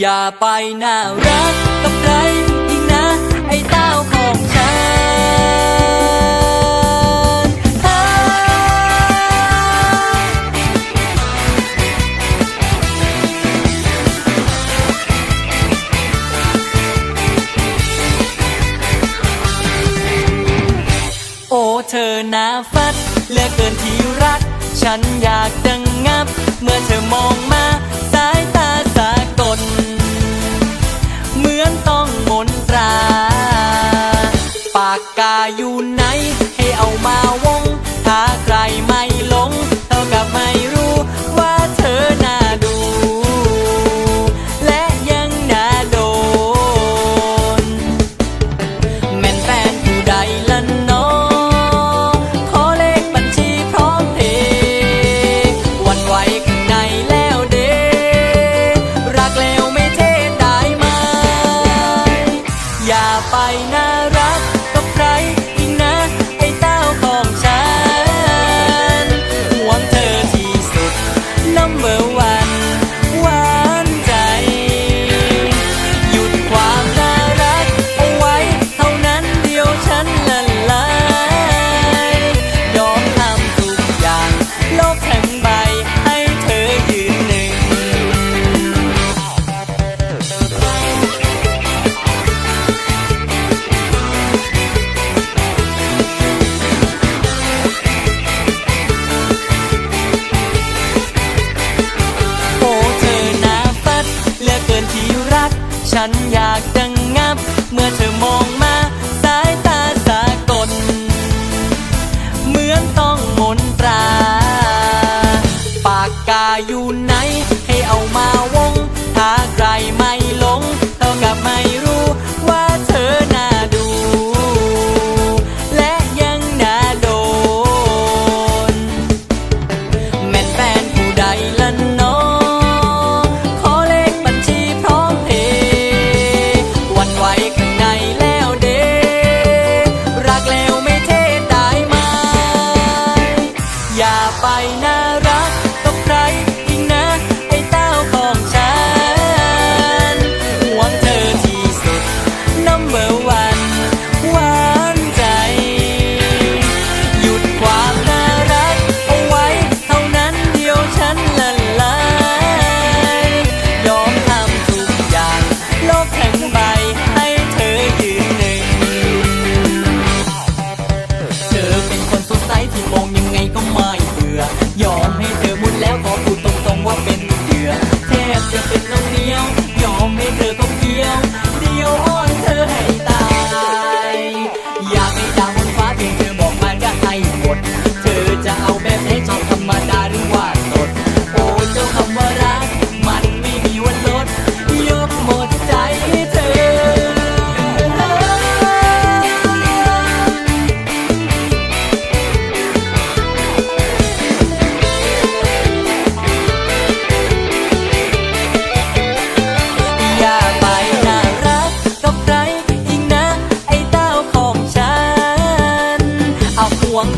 อย่าไปน่ารักกับใครอีกนะ ไอ้เต้าของฉันโอ้เธอหน้าฟัดเหลือเกินที่รัก ฉันอยากดังงับ ปากกาอยู่ไหน ให้เอามาวง ถ้าใครไม่หลง เท่ากับไม่รู้ว่าเธอน่าดู และยังน่าโดน แม่นแฟนผู้ใดละเนอขอเลขบัญชีพร้อมเพย์วันไหวข้างในแล้วเดรักแล้วไม่เทศได้ไหมอย่าไปน่า นอยากจะงับ เมื่อเธอมองมา สายตาสากล เหมือนต้องมนตรา ปากกาอยู่ไหน ให้เอามา อมให้เ光